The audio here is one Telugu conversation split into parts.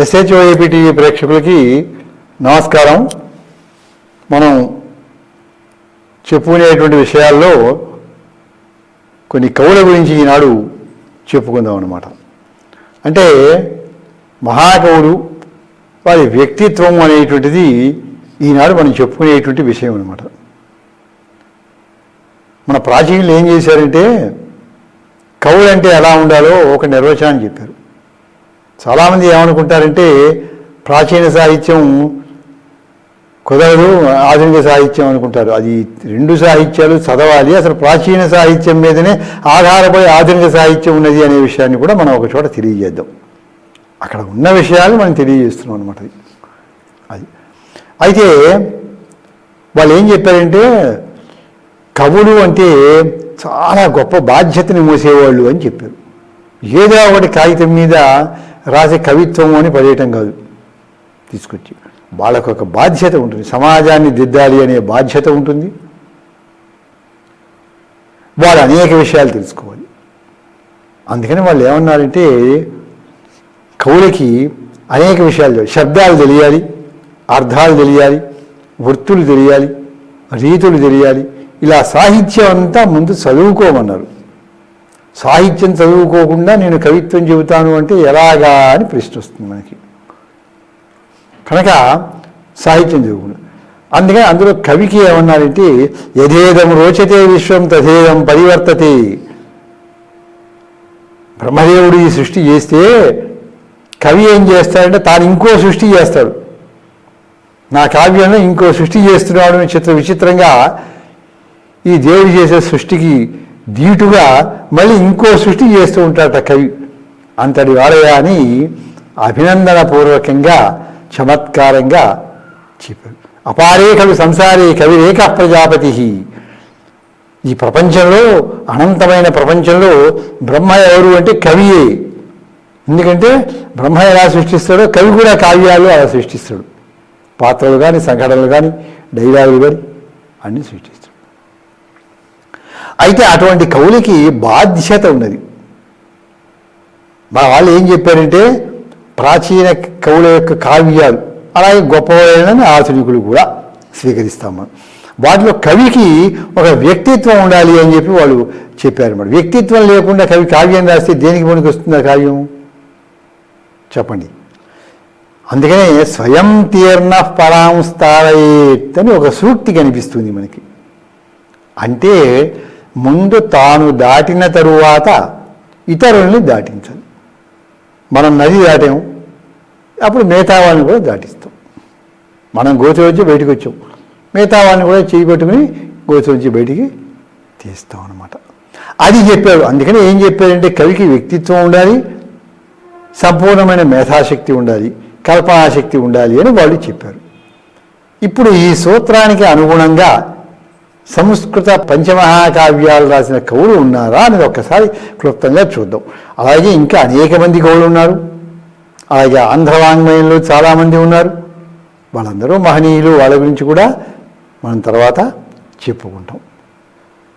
ఎస్హెచ్ఓఏపీటీవీ ప్రేక్షకులకి నమస్కారం. మనం చెప్పుకునేటువంటి విషయాల్లో కొన్ని కవుల గురించి ఈనాడు చెప్పుకుందాం అన్నమాట. అంటే మహాకవులు వారి వ్యక్తిత్వం అనేటువంటిది ఈనాడు మనం చెప్పుకునేటువంటి విషయం అనమాట మన ప్రాచీనులు ఏం చేశారంటే కవులు అంటే ఎలా ఉండాలో ఒక నిర్వచనాన్ని చెప్పారు. చాలామంది ఏమనుకుంటారంటే ప్రాచీన సాహిత్యం కుదరదు ఆధునిక సాహిత్యం అనుకుంటారు. అది రెండు సాహిత్యాలు చదవాలి. అసలు ప్రాచీన సాహిత్యం మీదనే ఆధారపడి ఆధునిక సాహిత్యం ఉన్నది అనే విషయాన్ని కూడా మనం ఒక చోట తెలియజేద్దాం. అక్కడ ఉన్న విషయాలు మనం తెలియజేస్తున్నాం అనమాట అది. అయితే వాళ్ళు ఏం చెప్పారంటే కవులు అంటే చాలా గొప్ప బాధ్యతని మోసేవాళ్ళు అని చెప్పారు. ఏదో ఒకటి కాగితం మీద రాసే కవిత్వం అని పడేయటం కాదు. తీసుకొచ్చి వాళ్ళకు ఒక బాధ్యత ఉంటుంది. సమాజాన్ని దిద్దాలి అనే బాధ్యత ఉంటుంది. వాళ్ళు అనేక విషయాలు తెలుసుకోవాలి. అందుకని వాళ్ళు ఏమన్నారంటే కవులకి అనేక విషయాలు శబ్దాలు తెలియాలి అర్థాలు తెలియాలి వృత్తులు తెలియాలి రీతులు తెలియాలి. ఇలా సాహిత్యం అంతా ముందు చదువుకోమన్నారు. సాహిత్యం చదువుకోకుండా నేను కవిత్వం చెబుతాను అంటే ఎలాగా అని ప్రశ్న వస్తుంది మనకి. కనుక సాహిత్యం చదువుకున్నాడు అందుకని అందులో కవికి ఏమన్నారంటే యథేదం రోచతే విశ్వం తథేదం పరివర్తతే. బ్రహ్మదేవుడు ఈ సృష్టి చేస్తే కవి ఏం చేస్తాడంటే తాను ఇంకో సృష్టి చేస్తాడు. నా కావ్యంలో ఇంకో సృష్టి చేస్తున్నాడు అని చిత్ర విచిత్రంగా ఈ దేవుడు చేసే సృష్టికి దీటుగా మళ్ళీ ఇంకో సృష్టి చేస్తూ ఉంటాడట కవి. అంతటి వాడయా అని అభినందనపూర్వకంగా చమత్కారంగా చెప్పాడు. అపారే కవి సంసారే కవి రేఖ ప్రజాపతి. ఈ ప్రపంచంలో అనంతమైన ప్రపంచంలో బ్రహ్మ ఎవరు అంటే కవియే. ఎందుకంటే బ్రహ్మ ఎలా సృష్టిస్తాడో కవి కూడా కావ్యాలు అలా సృష్టిస్తాడు. పాత్రలు కానీ సంఘటనలు కానీ డైలాగులు కానీ అన్నీ సృష్టిస్తాడు. అయితే అటువంటి కవులకి బాధ్యత ఉన్నది. మా వాళ్ళు ఏం చెప్పారంటే ప్రాచీన కవుల యొక్క కావ్యాలు అలాగే గొప్పవారైన ఆధునికులు కూడా స్వీకరిస్తాం మనం వాటిలో కవికి ఒక వ్యక్తిత్వం ఉండాలి అని చెప్పి వాళ్ళు చెప్పారు మరి. వ్యక్తిత్వం లేకుండా కవి కావ్యం రాస్తే దేనికి పనికి వస్తుంది ఆ కావ్యం? చెప్పండి. అందుకనే స్వయం తీర్ణ పరాంస్తారయేత్ అని ఒక సూక్తి కనిపిస్తుంది మనకి. అంటే ముందు తాను దాటిన తరువాత ఇతరుల్ని దాటించాలి మనం నది దాటాం అప్పుడు మిగతా వాళ్ళని కూడా దాటిస్తాం. మనం గోచు వచ్చి బయటకు వచ్చాం. మిగతా వాళ్ళని కూడా చేయి పట్టుకుని వచ్చి బయటికి తీస్తాం అనమాట అది చెప్పాడు. అందుకని ఏం చెప్పారంటే కవికి వ్యక్తిత్వం ఉండాలి సంపూర్ణమైన మేధాశక్తి ఉండాలి కల్పనాశక్తి ఉండాలి అని వాళ్ళు చెప్పారు. ఇప్పుడు ఈ సూత్రానికి అనుగుణంగా సంస్కృత పంచమహాకావ్యాలు రాసిన కవులు ఉన్నారా అనేది ఒక్కసారి క్లుప్తంగా చూద్దాం. అలాగే ఇంకా అనేక మంది కవులు ఉన్నారు. అలాగే ఆంధ్ర వాంగ్మయంలో చాలామంది ఉన్నారు. వాళ్ళందరూ మహనీయులు వాళ్ళ గురించి కూడా మనం తర్వాత చెప్పుకుంటాం.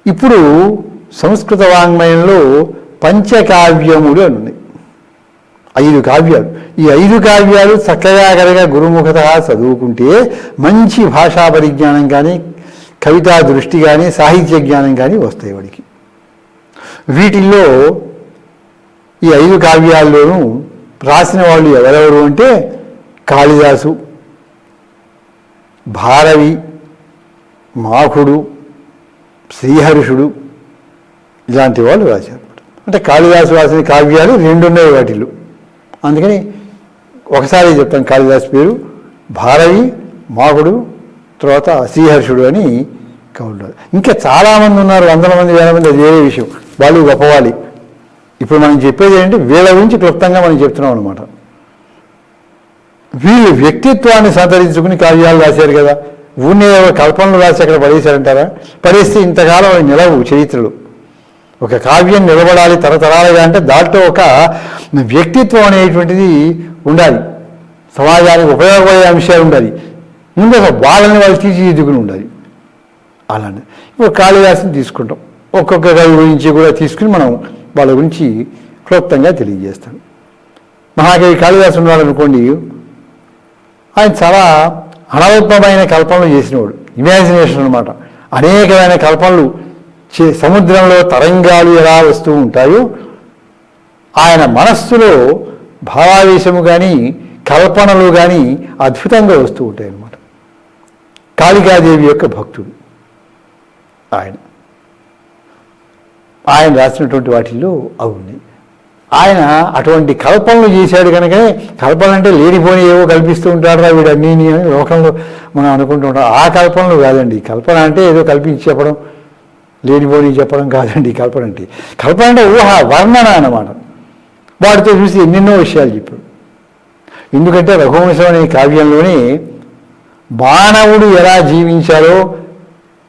ఇప్పుడు సంస్కృత వాంగ్మయంలో పంచకావ్యములు అని ఉన్నాయి. ఐదు కావ్యాలు. ఈ ఐదు కావ్యాలు చక్కగా కనుక గురుముఖత చదువుకుంటే మంచి భాషా పరిజ్ఞానం కానీ కవితా దృష్టి కానీ సాహిత్య జ్ఞానం కానీ వస్తాయి వాడికి. వీటిల్లో ఈ ఐదు కావ్యాల్లోనూ రాసిన వాళ్ళు ఎవరెవరు అంటే కాళిదాసు భారవి మాకుడు శ్రీహర్షుడు ఇలాంటి వాళ్ళు రాశారు. అంటే కాళిదాసు రాసిన కావ్యాలు రెండున్నాయి వాటిల్లో. అందుకని ఒకసారి చెప్తాను కాళిదాసు పేరు భారవి మాకుడు తర్వాత శ్రీహర్షుడు అని కవులు. ఇంకా చాలామంది ఉన్నారు వందల మంది వేల మంది అది వేరే విషయం. వాళ్ళు గొప్పవాలి ఇప్పుడు మనం చెప్పేది ఏంటంటే వీళ్ళ గురించి క్లుప్తంగా మనం చెప్తున్నాం అనమాట వీళ్ళు వ్యక్తిత్వాన్ని సంతరించుకుని కావ్యాలు రాశారు కదా. ఊనే కల్పనలు రాసి అక్కడ పడేశారంటారా? పడేస్తే ఇంతకాలం అవి నిలవు చరిత్రలు. ఒక కావ్యం నిలబడాలి తరతరాలుగా అంటే దాంట్లో ఒక వ్యక్తిత్వం అనేటువంటిది ఉండాలి. సమాజానికి ఉపయోగపడే అంశాలు ఉండాలి. ముందు ఒక వాళ్ళని వాళ్ళు తీర్చిదిద్దుకుని ఉండాలి. అలానే ఇప్పుడు కాళిదాసుని తీసుకుంటాం. ఒక్కొక్క కవి గురించి కూడా తీసుకుని మనం వాళ్ళ గురించి క్లుప్తంగా తెలియజేస్తాం మహాకవి కాళిదాసు ఉన్నాడనుకోండి ఆయన చాలా అనవల్పమైన కల్పనలు చేసినవాడు ఇమాజినేషన్ అనమాట అనేకమైన కల్పనలు చే సముద్రంలో తరంగాలు ఎలా వస్తూ ఉంటాయో ఆయన మనస్సులో భావావేశము కానీ కల్పనలు కానీ అద్భుతంగా వస్తూ ఉంటాయి కాళికాదేవి యొక్క భక్తుడు ఆయన. ఆయన రాసినటువంటి వాటిల్లో అవి ఉన్నాయి. ఆయన అటువంటి కల్పనలు చేశాడు కనుకనే కల్పన అంటే లేనిపోని ఏవో కల్పిస్తూ ఉంటాడు వీడు అన్నీ అని లోకంలో మనం అనుకుంటూ ఉంటాం. ఆ కల్పనలు కాదండి. కల్పన అంటే ఏదో కల్పించి చెప్పడం లేనిపోని చెప్పడం కాదండి కల్పన అంటే. కల్పన అంటే ఊహ వర్ణన అన్నమాట. వాటితో చూసి ఎన్నెన్నో విషయాలు చెప్పాడు. ఎందుకంటే రఘువంశం అనే కావ్యంలోనే మానవుడు ఎలా జీవించాలో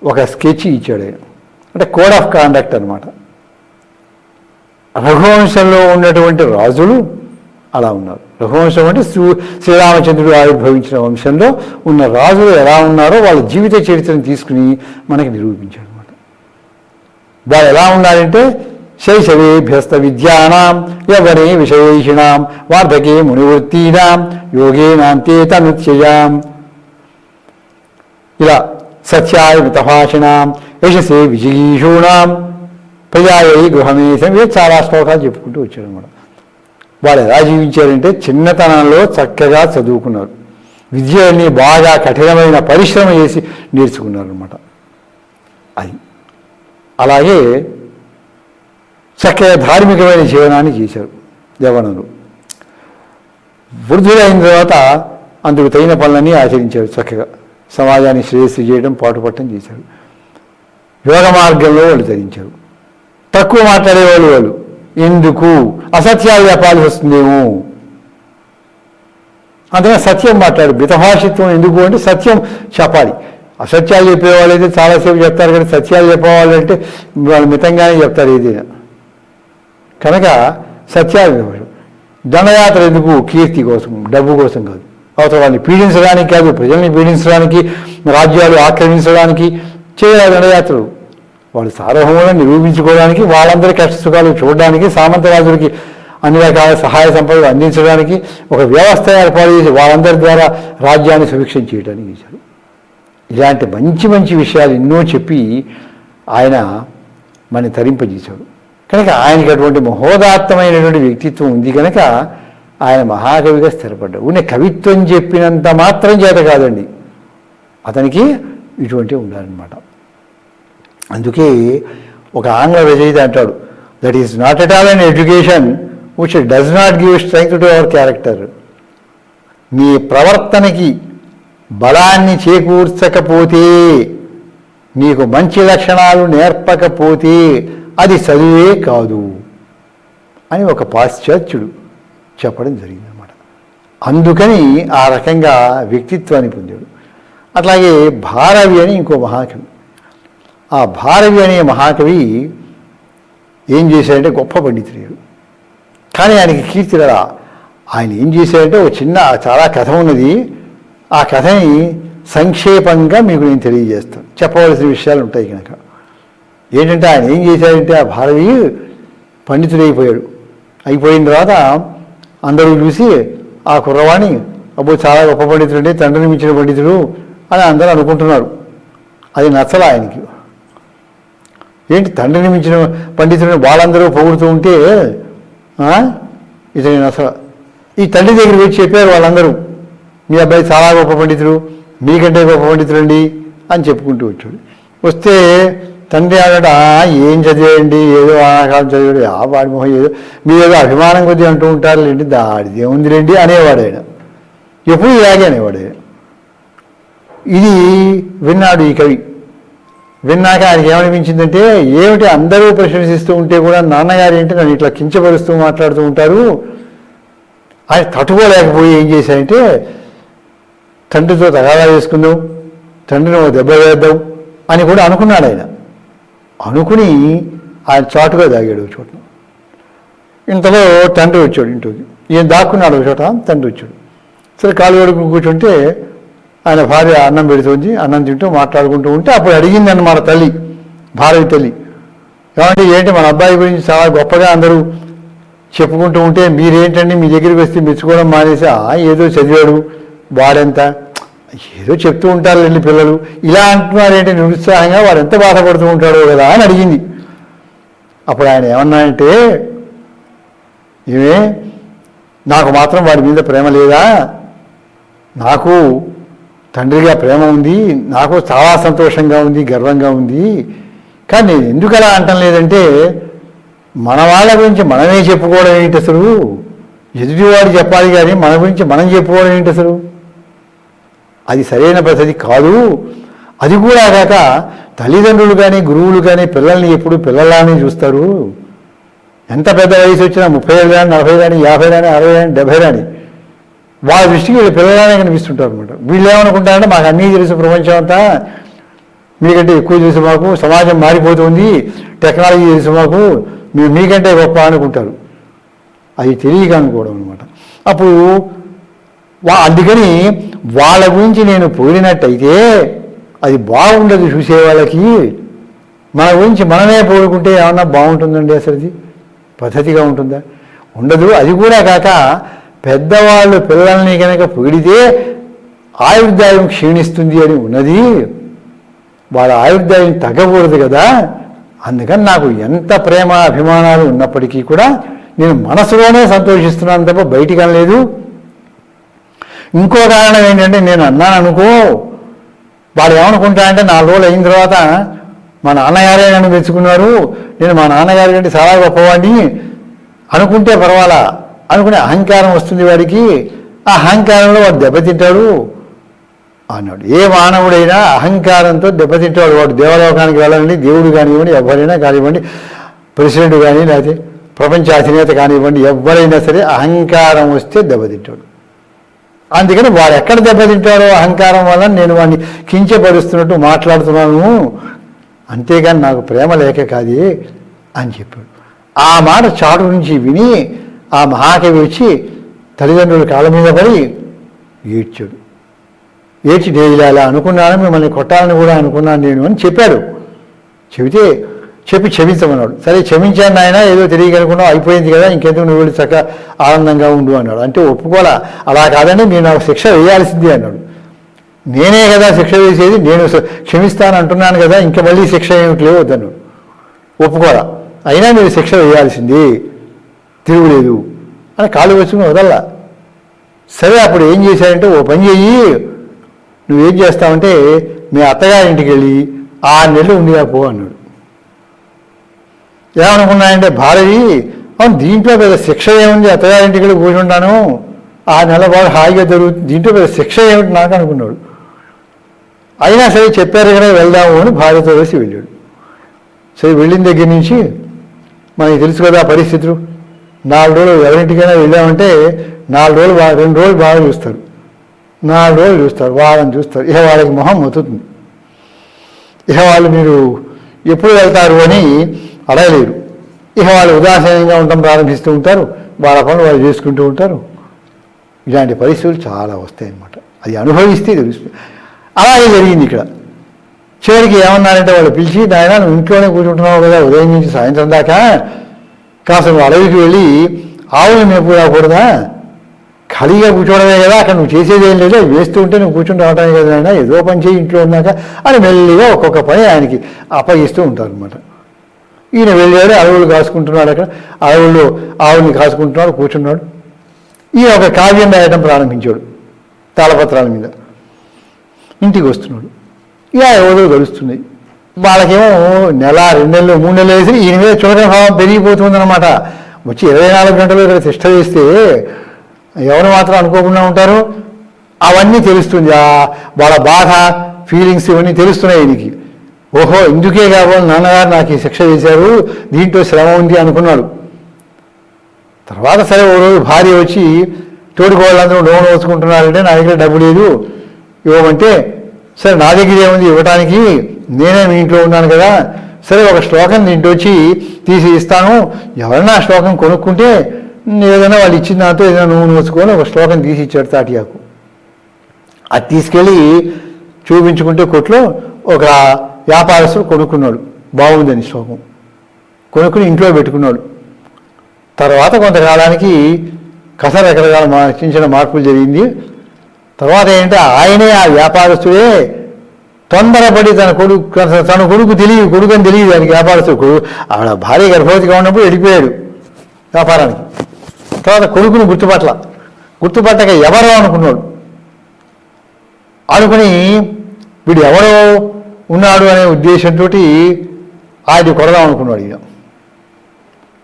ఒక స్కెచ్ ఇచ్చాడు. అంటే కోడ్ ఆఫ్ కాండక్ట్ అనమాట రఘువంశంలో ఉన్నటువంటి రాజులు అలా ఉన్నారు. రఘువంశం అంటే శ్రీ శ్రీరామచంద్రుడు ఆవిర్భవించిన వంశంలో ఉన్న రాజులు ఎలా ఉన్నారో వాళ్ళ జీవిత చరిత్రను తీసుకుని మనకి నిరూపించారు అనమాట వాళ్ళు ఎలా ఉండాలంటే శైశవేభ్యస్త విద్యానాం యవనే విషయేషిణాం వార్ధకే మునివృత్తీనాం యోగేనాంతే తనుత్యయాం ఇలా సత్యాయ మితభాషిణాం యశసే విజయీషూణాం ప్రజాయై గృహమేశం ఇవి చాలా శ్లోకాలు చెప్పుకుంటూ వచ్చారు అనమాట వాళ్ళు ఎలా జీవించారంటే చిన్నతనంలో చక్కగా చదువుకున్నారు విద్యని బాగా కఠినమైన పరిశ్రమ చేసి నేర్చుకున్నారు అనమాట అది అలాగే చక్కగా ధార్మికమైన జీవనాన్ని చేశారు యవనులు వృద్ధులైన తర్వాత అందుకు తగిన పనులన్నీ ఆచరించారు చక్కగా సమాజాన్ని శ్రేయస్సు చేయడం పాటుపడటం చేశారు యోగ మార్గంలో వాళ్ళు ధరించారు. తక్కువ మాట్లాడేవాళ్ళు వాళ్ళు. ఎందుకు? అసత్యాలు చెప్పాల్సి వస్తుందేమో అందుకని సత్యం మాట్లాడు. మితభాషిత్వం ఎందుకు అంటే సత్యం చెప్పాలి. అసత్యాలు చెప్పేవాళ్ళు అయితే చాలాసేపు చెప్తారు కానీ సత్యాలు చెప్పేవాళ్ళు అంటే వాళ్ళు మితంగానే చెప్తారు ఏదైనా. కనుక సత్యాలు దండయాత్ర ఎందుకు? కీర్తి కోసం డబ్బు కోసం కాదు. అవతల వాళ్ళని పీడించడానికి కాదు ప్రజల్ని పీడించడానికి రాజ్యాలు ఆక్రమించడానికి చేయాలి దండయాత్రలు. వాళ్ళు సార్వభౌమంగా నిరూపించుకోవడానికి వాళ్ళందరి కష్ట సుఖాలు చూడడానికి సామంతరాజులకి అన్ని రకాల సహాయ సంపదలు అందించడానికి ఒక వ్యవస్థ ఏర్పాటు చేసి వాళ్ళందరి ద్వారా రాజ్యాన్ని సుభిక్షం చేయడానికి చేశారు. ఇలాంటి మంచి మంచి విషయాలు ఎన్నో చెప్పి ఆయన మన తరింపజేశాడు. కనుక ఆయనకి అటువంటి మహోదాత్తమైనటువంటి వ్యక్తిత్వం ఉంది కనుక ఆయన మహాకవిగా స్థిరపడ్డాడు. ఉన్న కవిత్వం చెప్పినంత మాత్రం చేత కాదండి. అతనికి ఇటువంటి ఉండాలన్నమాట. అందుకే ఒక ఆంగ్ల రచయిత అంటాడు that is not at all an education which does not give strength to our character మీ ప్రవర్తనకి బలాన్ని చేకూర్చకపోతే మీకు మంచి లక్షణాలు నేర్పకపోతే అది చదువే కాదు అని ఒక పాశ్చాత్యుడు చెప్పడం జరిగిందన్నమాట అందుకని ఆ రకంగా వ్యక్తిత్వాన్ని పొందాడు. అట్లాగే భారవి అని ఇంకో మహాకవి. ఆ భారవి అనే మహాకవి ఏం చేశాడంటే గొప్ప పండితుడు కానీ ఆయనకి కీర్తి రా ఆయన ఏం చేశాడంటే ఒక చిన్న చాలా కథ ఉన్నది. ఆ కథని సంక్షేపంగా మీకు నేను తెలియజేస్తాను. చెప్పవలసిన విషయాలు ఉంటాయి కనుక. ఏంటంటే ఆయన ఏం చేశాడంటే ఆ భారవి పండితుడైపోయాడు. అయిపోయిన తర్వాత అందరూ చూసి ఆ కుర్రవాణి అబ్బో చాలా గొప్ప పండితుడండి తండ్రిని మించిన పండితుడు అని అందరూ అనుకుంటున్నారు. అది నచ్చల ఆయనకి. ఏంటి తండ్రిని మించిన పండితుడిని వాళ్ళందరూ పొగుడుతూ ఉంటే ఇతని నచ్చల. ఈ తండ్రి దగ్గర వచ్చి చెప్పారు వాళ్ళందరూ మీ అబ్బాయి చాలా గొప్ప పండితుడు మీకంటే గొప్ప పండితుడండి అని చెప్పుకుంటూ వచ్చాడు. వస్తే తండ్రి అన్నాడు ఏం చదివేయండి? ఏదో ఆకాలం చదివాడు ఆ వాడి మొహం ఏదో మీరు ఏదో అభిమానం కొద్దిగా అంటూ ఉంటారు లేండి దాడిది ఏముంది రండి అనేవాడు ఆయన. ఎప్పుడు ఇలాగే అనేవాడు ఇది విన్నాడు ఈ కవి. విన్నాక ఆయనకి ఏమనిపించిందంటే ఏమిటి అందరూ ప్రశంసిస్తూ ఉంటే కూడా నాన్నగారు ఏంటి నన్ను ఇట్లా కించపరుస్తూ మాట్లాడుతూ ఉంటారు? ఆయన తట్టుకోలేకపోయి ఏం చేశాయంటే తండ్రితో తగాదా చేసుకుందాం తండ్రిని దెబ్బ వేద్దాం అని కూడా అనుకున్నాడు ఆయన. అనుకుని ఆయన చాటుగా దాగాడు ఒక చోట. ఇంతలో తండ్రి వచ్చాడు ఇంటికి. ఈయన దాక్కున్నాడు ఒక చోట? తండ్రి వచ్చాడు. సరే కాలు కడుకుని కూర్చుంటే ఆయన భార్య అన్నం పెడుతుంది అన్నం తింటూ మాట్లాడుకుంటూ ఉంటే అప్పుడు అడిగింది అన్నమాట తల్లి భార్య తల్లి. ఏమంటే ఏంటి మన అబ్బాయి గురించి చాలా గొప్పగా అందరూ చెప్పుకుంటూ ఉంటే మీరేంటండి మీ దగ్గరికి వస్తే మెచ్చుకోవడం మానేసి? ఏదో చదివాడు వాడెంత? ఏదో చెప్తూ ఉంటారు వెళ్ళి పిల్లలు. ఇలా అంటున్నారేంటి నిరుత్సాహంగా? వాడు ఎంత బాధపడుతూ ఉంటాడో కదా అని అడిగింది. అప్పుడు ఆయన ఏమన్నాయంటే ఏమే నాకు మాత్రం వాడి మీద ప్రేమ లేదా? నాకు తండ్రిగా ప్రేమ ఉంది నాకు చాలా సంతోషంగా ఉంది గర్వంగా ఉంది. కానీ నేను ఎందుకు అలా అంటం లేదంటే మన వాళ్ళ గురించి మనమే చెప్పుకోవడం ఏంటి అసలు? ఎదుటివాడు చెప్పాలి కానీ మన గురించి మనం చెప్పుకోవడం ఏంటి అసలు? అది సరైన పద్ధతి కాదు. అది కూడా కాక తల్లిదండ్రులు కానీ గురువులు కానీ పిల్లల్ని ఎప్పుడు పిల్లలానే చూస్తారు. ఎంత పెద్ద వయసు వచ్చినా ముప్పై ఏళ్ళు కానీ నలభై కానీ యాభై కానీ అరవై కానీ డెబ్బై కానీ వాళ్ళ దృష్టికి వీళ్ళు పిల్లలానే కనిపిస్తుంటారు అనమాట వీళ్ళు ఏమనుకుంటారంటే మాకు అన్నీ తెలుసు ప్రపంచం అంతా. మీకంటే ఎక్కువ తెలుసు మాకు. సమాజం మారిపోతుంది. టెక్నాలజీ తెలుసు మాకు. మీరు మీకంటే గొప్ప అనుకుంటారు. అది తెలియక అనుకోవడం అనమాట అప్పుడు అందుకని వాళ్ళ గురించి నేను పోయినట్టయితే అది బాగుండదు చూసే వాళ్ళకి. మన గురించి మనమే పోడుకుంటే ఏమన్నా బాగుంటుందండి అసలు ఇది పద్ధతిగా ఉంటుందా? ఉండదు. అది కూడా కాక పెద్దవాళ్ళు పిల్లల్ని కనుక పొగిడితే ఆయుర్దాయం క్షీణిస్తుంది అని ఉన్నది. వాళ్ళ ఆయుర్దాయం తగ్గకూడదు కదా? అందుకని నాకు ఎంత ప్రేమ అభిమానాలు ఉన్నప్పటికీ కూడా నేను మనసులోనే సంతోషిస్తున్నాను తప్ప బయటికి అనలేదు ఇంకో కారణం ఏంటంటే నేను అన్నాను అనుకో వాడు ఏమనుకుంటా అంటే నాలుగు రోజులు అయిన తర్వాత మా నాన్నగారే నన్ను మెచ్చుకున్నారు నేను మా నాన్నగారి కంటే చాలా గొప్పవాడిని అనుకుంటే పర్వాలా? అనుకునే అహంకారం వస్తుంది వాడికి. ఆ అహంకారంలో వాడు దెబ్బతింటాడు అన్నాడు. ఏ మానవుడైనా అహంకారంతో దెబ్బతింటాడు. వాడు దేవలోకానికి వెళ్ళండి దేవుడు కానివ్వండి ఎవరైనా కానివ్వండి ప్రెసిడెంట్ కానీ లేకపోతే ప్రపంచ అధినేత కానివ్వండి ఎవరైనా సరే అహంకారం వస్తే దెబ్బతింటాడు. అందుకని వాడు ఎక్కడ దెబ్బతింటాడో అహంకారం వల్ల నేను వాడిని కించపరుస్తున్నట్టు మాట్లాడుతున్నాను. అంతేగాని నాకు ప్రేమ లేక కాదే అని చెప్పాడు. ఆ మాట చాటు నుంచి విని ఆ మహాకవి వచ్చి తల్లిదండ్రుల కాళ్ళ మీద పడి ఏడ్చాడు. ఏడ్చి నేను అనుకున్నాను మిమ్మల్ని కొట్టాలని కూడా అనుకున్నాను నేను అని చెప్పాడు. చెబితే చెప్పి క్షమించమన్నాడు. సరే క్షమించాను ఆయన ఏదో తెలియగలుగున్నావు అయిపోయింది కదా ఇంకెందుకు నువ్వు వెళ్ళి చక్కగా ఆనందంగా ఉండు అన్నాడు. అంటే ఒప్పుకోలా అలా కాదండి నేను నాకు శిక్ష వేయాల్సిందే అన్నాడు. నేనే కదా శిక్ష వేసేది నేను క్షమిస్తాను అంటున్నాను కదా ఇంకా మళ్ళీ శిక్ష ఏమిటి లేవద్దన్నాడు ఒప్పుకోరా అయినా మీరు శిక్ష వేయాల్సింది. తిరుగులేదు. అని కాళ్ళు వచ్చుకుని వదల్లా. సరే అప్పుడు ఏం చేశాడంటే ఓ పని చెయ్యి. నువ్వేం చేస్తావంటే మీ అత్తగారింటికి వెళ్ళి ఆరు నెలలు ఉండిగా పో అన్నాడు. ఏమనుకున్నాయంటే భారవి అవును దీంట్లో పెద్ద శిక్ష ఏముంది? అత్తగారింటికి పోయి కూర్చుంటాను. ఉంటాను ఆ నెల బాగా హాయిగా జరుగుతుంది దీంట్లో పెద్ద శిక్ష ఏమిటి నాకు అనుకున్నాడు. అయినా సరే చెప్పారు కదా వెళ్దాము అని భార్యతో వేసి వెళ్ళాడు. సరే వెళ్ళిన దగ్గర నుంచి మనకి తెలుసు కదా ఆ పరిస్థితులు. నాలుగు రోజులు ఎవరింటికైనా వెళ్ళామంటే నాలుగు రోజులు బాగా రెండు రోజులు బాగా చూస్తారు. నాలుగు రోజులు చూస్తారు వారం చూస్తారు. ఇక వాళ్ళకి మొహం మొత్తుతుంది. ఇక వాళ్ళు మీరు ఎప్పుడు వెళ్తారు అని అడగలేరు. ఇక వాళ్ళు ఉదాసీనంగా ఉండటం ప్రారంభిస్తూ ఉంటారు వాళ్ళ పనులు వాళ్ళు చేసుకుంటూ ఉంటారు. ఇలాంటి పరిస్థితులు చాలా వస్తాయి అన్నమాట అది అనుభవిస్తే తెలుస్తుంది. అలాగే జరిగింది ఇక్కడ. చివరికి ఏమన్నారంటే వాళ్ళు పిలిచి నాయన నువ్వు ఇంట్లోనే కూర్చుంటున్నావు కదా ఉదయం నుంచి సాయంత్రం దాకా. కాస్త నువ్వు అడవికి వెళ్ళి ఆవులు మేపు రాకూడదా ఖాళీగా కూర్చోవడమే కదా అక్కడ నువ్వు చేసేది ఏం లేదు. అవి వేస్తూ ఉంటే నువ్వు కూర్చుని రావటమే కదా ఏదో పని చేయి ఇంట్లో ఉన్నాక. అని మెల్లిగా ఒక్కొక్క పని ఆయనకి అప్పగిస్తూ ఉంటారు అనమాట ఈయన వెళ్ళాడు అడవులు కాసుకుంటున్నాడు అక్కడ. అడవుల్లో ఆవుల్ని కాసుకుంటున్నాడు కూర్చున్నాడు. ఈయన ఒక కావ్యం రాయడం ప్రారంభించాడు తాళపత్రాల మీద. ఇంటికి వస్తున్నాడు. ఇక ఎవరో గడుస్తున్నాయి వాళ్ళకేమో నెల రెండు నెలలు మూడు నెలలు వేసి ఈయన మీద చూడడం భావం పెరిగిపోతుందన్నమాట. వచ్చి ఇరవై నాలుగు గంటలు ఇక్కడ తిష్ట వేస్తే ఎవరు మాత్రం అనుకోకుండా ఉంటారు? అవన్నీ తెలుస్తుంది. వాళ్ళ బాధ ఫీలింగ్స్ ఇవన్నీ తెలుస్తున్నాయి ఈయనకి. ఓహో ఇందుకే కావాలి? నాన్నగారు నాకు ఈ శిక్ష వేశారు దీంట్లో శ్రమ ఉంది అనుకున్నాడు తర్వాత సరే ఓ రోజు భార్య వచ్చి తోడుకోవాళ్ళందరూ లోన్ వేసుకుంటున్నారంటే నా దగ్గర డబ్బు లేదు. ఇవ్వమంటే సరే నా దగ్గర ఏముంది ఇవ్వడానికి నేనే మీ ఇంట్లో ఉన్నాను కదా. సరే ఒక శ్లోకం దీంట్లో వచ్చి తీసి ఇస్తాను. ఎవరైనా శ్లోకం కొనుక్కుంటే ఏదైనా వాళ్ళు ఇచ్చిన దాంతో ఏదైనా నువ్వు నోచుకొని ఒక శ్లోకం తీసి ఇచ్చాడు తాటియాకు. అది తీసుకెళ్ళి చూపించుకుంటే కొట్లో ఒక వ్యాపారస్తుడు కొనుక్కున్నాడు. బాగుందని శ్లోకం. కొనుక్కుని ఇంట్లో పెట్టుకున్నాడు. తర్వాత కొంతకాలానికి కథ రకరకాల మా చిన్న చిన్న మార్పులు జరిగింది. తర్వాత ఏంటంటే ఆయనే ఆ వ్యాపారస్తుడే. తొందరపడి తన కొడుకు తన కొడుకు తెలియదు కొడుకు అని తెలియదు దానికి వ్యాపారస్తుడు. కొడుకు ఆవిడ భార్య గర్భవతిగా ఉన్నప్పుడు వెళ్ళిపోయాడు వ్యాపారానికి. తర్వాత కొడుకును గుర్తుపట్ల. గుర్తుపట్టక ఎవరో అనుకున్నాడు. అనుకుని వీడు ఎవరో ఉన్నాడు అనే ఉద్దేశంతో ఆయన కొడదాం అనుకున్నాడు ఈయన.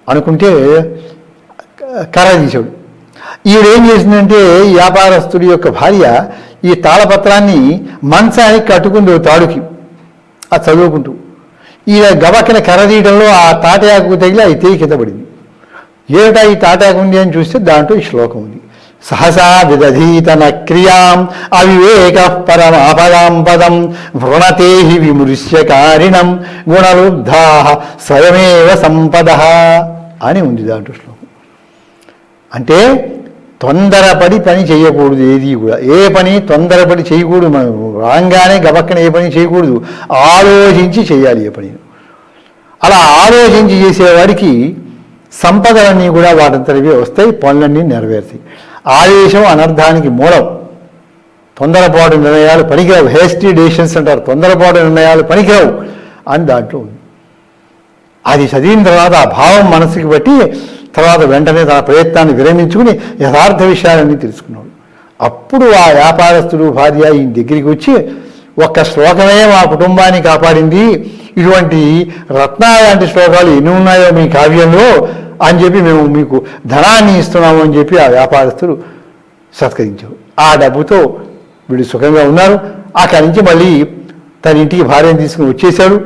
అనుకుంటే కర్ర తీశాడు. ఈవిడేం చేసిందంటే ఈ వ్యాపారస్తుడి యొక్క భార్య ఈ తాళపత్రాన్ని మంచానికి కట్టుకుంది ఓ తాడుకి. అది చదువుకుంటూ. ఈయన గబక్కిన కర్ర తీయడంలో ఆ తాటయాకు తగిలి అది తెగి కింద పడింది. ఏమిటా ఈ తాటాకు ఉంది అని చూస్తే దాంట్లో ఈ శ్లోకం ఉంది. సహసా విదధీతన క్రియాం అవివేక పరమాపదాం పదం వృణతే హి విమృశ్యకారిణం గుణలుబ్ధా స్వయమేవ సంపద అని ఉంది దాంట్లో శ్లోకం. అంటే తొందరపడి పని చేయకూడదు ఏది కూడా. ఏ పని తొందరపడి చేయకూడదు మనం రాగానే గబక్కన ఏ పని చేయకూడదు. ఆలోచించి చేయాలి ఏ పని అలా ఆలోచించి చేసేవాడికి సంపదలన్నీ కూడా వాటంతటివే వస్తాయి పనులన్నీ నెరవేరుతాయి. ఆవేశం అనర్థానికి మూలం. తొందరపాటు నిర్ణయాలు పనికిరావు. హేస్టీ డెసిషన్స్ అంటారు. తొందరపాటు నిర్ణయాలు పనికిరావు అని దాంట్లో ఉంది. అది చదివిన తర్వాత ఆ భావం మనసుకి బట్టి తర్వాత వెంటనే తన ప్రయత్నాన్ని విరమించుకుని యథార్థ విషయాలన్నీ తెలుసుకున్నాడు. అప్పుడు ఆ వ్యాపారస్తుడు భార్య ఈ దగ్గరికి వచ్చి ఒక్క శ్లోకమే మా కుటుంబాన్ని కాపాడింది. ఇటువంటి రత్న లాంటి శ్లోకాలు ఎన్ని ఉన్నాయో మీ కావ్యంలో అని చెప్పి మేము మీకు ధనాన్ని ఇస్తున్నాము అని చెప్పి ఆ వ్యాపారస్తులు సత్కరించారు. ఆ డబ్బుతో వీడు సుఖంగా ఉన్నారు. అక్కడి నుంచి మళ్ళీ తన ఇంటికి భార్యను తీసుకుని వచ్చేశాడు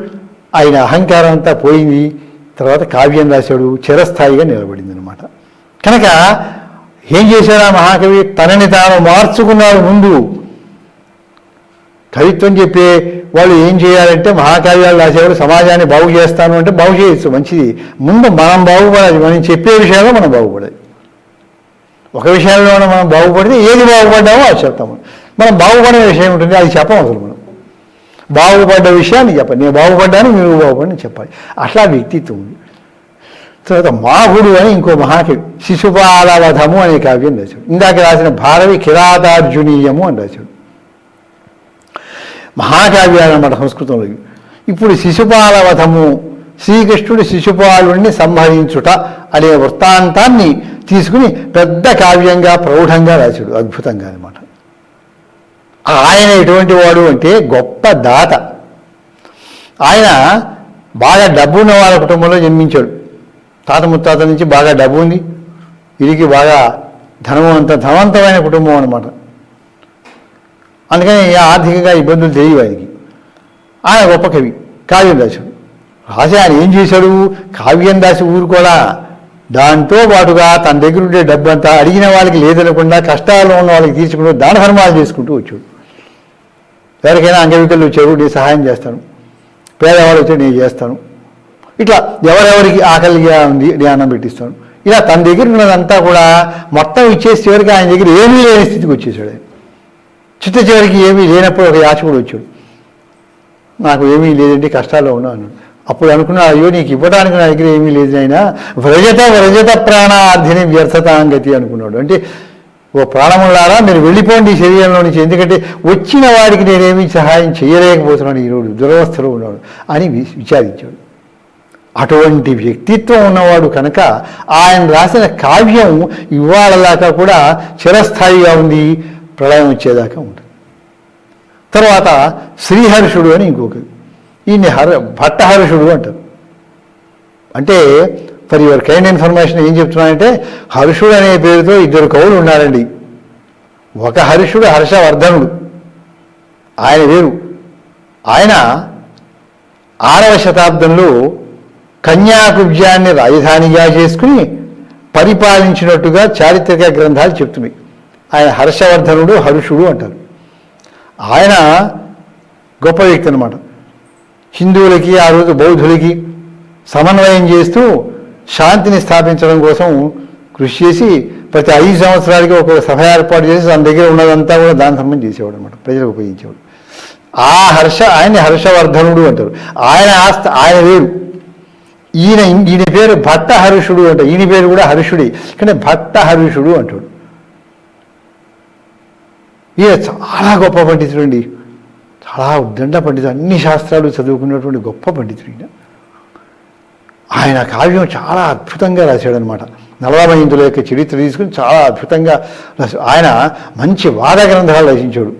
ఆయన అహంకారం అంతా పోయింది. తర్వాత కావ్యం రాశాడు. చిరస్థాయిగా నిలబడింది అనమాట కనుక ఏం చేశాడు ఆ మహాకవి? తనని తాను మార్చుకున్నాడు ముందు కవిత్వం చెప్పే వాళ్ళు ఏం చేయాలంటే మహాకావ్యాలు రాసేవాళ్ళు సమాజాన్ని బాగు చేస్తాను అంటే బాగు చేయొచ్చు మంచిది. ముందు మనం బాగుపడాలి మనం చెప్పే విషయాల్లో మనం బాగుపడాలి. ఒక విషయంలో మనం బాగుపడితే ఏది బాగుపడ్డామో అది చెప్తాము మనం. బాగుపడే విషయం ఉంటుంది అది చెప్పం అసలు మనం. బాగుపడ్డ విషయాన్ని చెప్పండి నేను బాగుపడ్డాను మీరు బాగుపడిని చెప్పాలి. అట్లా వ్యక్తిత్వం ఉంది. తర్వాత మాహుడు అని ఇంకో మహాకవి శిశుపాలవధము అనే కావ్యం రాశాడు. ఇందాక రాసిన భారవి కిరాతార్జునీయము అని రాశాడు. మహాకావ్యాలు అన్నమాట సంస్కృతంలో. ఇప్పుడు ఇప్పుడు శిశుపాలవధము శ్రీకృష్ణుడు శిశుపాలుడిని సంహరించుట అనే వృత్తాంతాన్ని తీసుకుని పెద్ద కావ్యంగా ప్రౌఢంగా రాశాడు అద్భుతంగా అనమాట ఆయన ఎటువంటి వాడు అంటే గొప్ప దాత. ఆయన బాగా డబ్బు ఉన్న వాళ్ళ కుటుంబంలో జన్మించాడు. తాత ముత్తాత నుంచి బాగా డబ్బు ఉంది. వీరికి బాగా ధనవంత ధనవంతమైన కుటుంబం అనమాట అందుకని ఆర్థికంగా ఇబ్బందులు తెలియవు ఆయనకి. ఆయన గొప్ప కవి కావ్యం రాశాడు. రాసి ఆయన ఏం చేశాడు? కావ్యం రాసి కూడా దాంతో పాటుగా తన దగ్గర ఉండే డబ్బు అంతా అడిగిన వాళ్ళకి లేదనకుండా కష్టాల్లో ఉన్న వాళ్ళకి తీర్చుకుంటూ దాన ధర్మాలు చేసుకుంటూ వచ్చాడు. ఎవరికైనా అంగవికలు వచ్చారు నేను సహాయం చేస్తాను. పేదవాళ్ళు వచ్చి నేను చేస్తాను. ఇట్లా ఎవరెవరికి ఆకలిగా ఉంది నేను అన్నం పెట్టిస్తాను. ఇలా తన దగ్గర ఉన్నదంతా కూడా మొత్తం ఇచ్చేసి చివరికి ఆయన దగ్గర ఏమీ లేని స్థితికి వచ్చేసాడు ఆయన. చిట్ట చివరికి ఏమీ లేనప్పుడు ఒక యాచకుడు వచ్చాడు. నాకు ఏమీ లేదండి కష్టాల్లో ఉన్నాను. అప్పుడు అనుకున్నా అయ్యో నీకు ఇవ్వడానికి నా దగ్గర ఏమీ లేదు అయినా వ్రజత వ్రజత ప్రాణార్థిని వ్యర్థతాంగతి అనుకున్నాడు. అంటే ఓ ప్రాణములారా మీరు వెళ్ళిపోండి ఈ శరీరంలో నుంచి. ఎందుకంటే వచ్చిన వాడికి నేనేమీ సహాయం చేయలేకపోతున్నాను ఈరోజు దురవస్థలో ఉన్నాడు అని విచారించాడు. అటువంటి వ్యక్తిత్వం ఉన్నవాడు కనుక ఆయన రాసిన కావ్యం ఇవాళ దాకా కూడా చిరస్థాయిగా ఉంది. ప్రళయం వచ్చేదాకా ఉంటుంది. తర్వాత శ్రీహర్షుడు అని ఇంకొక ఈయన్ని హర భట్టహర్షుడు అంటారు. అంటే ఫర్ యువర్ కైండ్ ఇన్ఫర్మేషన్ ఏం చెప్తున్నానంటే హర్షుడు అనే పేరుతో ఇద్దరు కవులు ఉన్నారండి. ఒక హర్షుడు హర్షవర్ధనుడు. ఆయన వేరు. ఆయన ఆరవ శతాబ్దంలో కన్యాకుబ్జాన్ని రాజధానిగా చేసుకుని పరిపాలించినట్టుగా చారిత్రక గ్రంథాలు చెప్తున్నాయి. ఆయన హర్షవర్ధనుడు హరుషుడు అంటారు. ఆయన గొప్ప వ్యక్తి అనమాట హిందువులకి ఆ రోజు బౌద్ధులకి సమన్వయం చేస్తూ శాంతిని స్థాపించడం కోసం కృషి చేసి ప్రతి ఐదు సంవత్సరాలకి ఒక సభ ఏర్పాటు చేసి తన దగ్గర ఉన్నదంతా కూడా దాని సంబంధం చేసేవాడు అనమాట ప్రజలకు ఉపయోగించేవాడు. ఆ హర్ష ఆయన్ని హర్షవర్ధనుడు అంటారు. ఆయన ఆస్తి ఆయన వేరు. ఈయన ఈయన పేరు భట్ట హరుషుడు అంటారు. ఈయన పేరు కూడా హరుషుడే. కానీ భట్ట హరుషుడు అంటాడు. ఈయన చాలా గొప్ప పండితుడు అండి చాలా ఉద్దండ పండితుడు. అన్ని శాస్త్రాలు చదువుకున్నటువంటి గొప్ప పండితుడు ఈయన. ఆయన కావ్యం చాలా అద్భుతంగా రాశాడనమాట నలభైందుల యొక్క చరిత్ర తీసుకుని చాలా అద్భుతంగా రాశాడు ఆయన మంచి వాద గ్రంథాలు రచించాడు.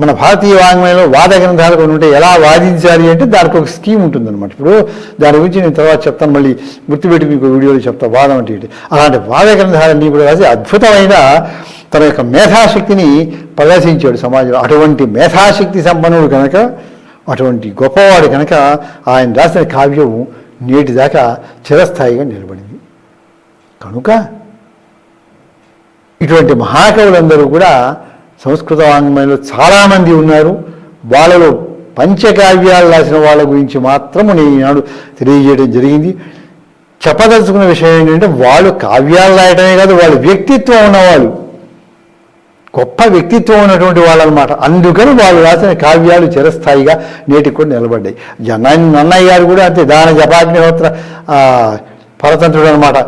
మన భారతీయ వాంగ్మయంలో వాద గ్రంథాలు కొన్ని ఉంటే ఎలా వాదించాలి అంటే దానికి ఒక స్కీమ్ ఉంటుందన్నమాట. ఇప్పుడు దాని గురించి నేను తర్వాత చెప్తాను. మళ్ళీ గుర్తుపెట్టి మీకు వీడియోలో చెప్తా. వాదం అంటే అలాంటి వాద గ్రంథాలన్నీ కూడా రాసి అద్భుతమైన తన యొక్క మేధాశక్తిని ప్రదర్శించాడు సమాజంలో. అటువంటి మేధాశక్తి సంపన్నుడు కనుక అటువంటి గొప్పవాడు కనుక ఆయన రాసిన కావ్యం నేటి దాకా చిరస్థాయిగా నిలబడింది. కనుక ఇటువంటి మహాకవులందరూ కూడా సంస్కృత వాంగ్మయంలో చాలామంది ఉన్నారు. వాళ్ళలో పంచకావ్యాలు రాసిన వాళ్ళ గురించి మాత్రము నేను ఈనాడు తెలియజేయడం జరిగింది. చెప్పదలుచుకున్న విషయం ఏంటంటే వాళ్ళు కావ్యాలు రాయటమే కాదు వాళ్ళ వ్యక్తిత్వం ఉన్నవాళ్ళు. గొప్ప వ్యక్తిత్వం ఉన్నటువంటి వాళ్ళనమాట. అందుకని వాళ్ళు రాసిన కావ్యాలు చిరస్థాయిగా నేటికి కూడా నిలబడ్డాయి. జన నన్నయ్య గారు కూడా అంతే దాన జపాగ్నిహోత్ర పరతంత్రుడు అనమాట.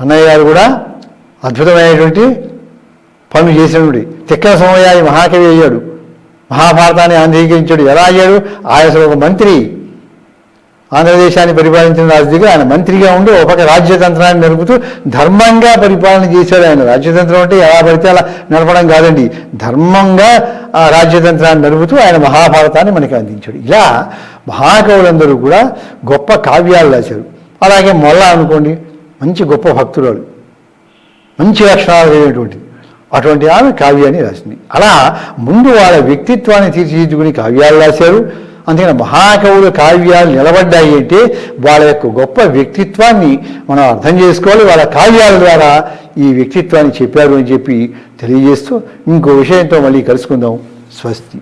నన్నయ్య గారు కూడా అద్భుతమైనటువంటి పనులు చేసినటువంటి తిక్కల సమయాన్ని మహాకవి అయ్యాడు. మహాభారతాన్ని అంగీకరించాడు ఎలా అయ్యాడు? ఆయన ఒక మంత్రి. ఆంధ్రదేశాన్ని పరిపాలించిన రాజుగా ఆయన మంత్రిగా ఉండి ఒక రాజ్యతంత్రాన్ని నడుపుతూ ధర్మంగా పరిపాలన చేశాడు ఆయన. రాజ్యతంత్రం అంటే ఎలా పడితే అలా నడపడం కాదండి. ధర్మంగా ఆ రాజ్యతంత్రాన్ని నడుపుతూ ఆయన మహాభారతాన్ని మనకి అందించాడు. ఇలా మహాకవులందరూ కూడా గొప్ప కావ్యాలు రాశారు. అలాగే మొల్ల అనుకోండి మంచి గొప్ప భక్తురాలు మంచి లక్షణాలు కలిగినటువంటి అటువంటి ఆమె కావ్యాన్ని రాసింది. అలా ముందు వాళ్ళ వ్యక్తిత్వాన్ని తీర్చిదిద్దుకుని కావ్యాలు రాశారు. అందుకని మహాకవులు కావ్యాలు నిలబడ్డాయి అంటే వాళ్ళ యొక్క గొప్ప వ్యక్తిత్వాన్ని మనం అర్థం చేసుకోవాలి. వాళ్ళ కావ్యాల ద్వారా ఈ వ్యక్తిత్వాన్ని చెప్పారు అని చెప్పి తెలియజేస్తూ ఇంకో విషయంతో మళ్ళీ కలుసుకుందాం. స్వస్తి.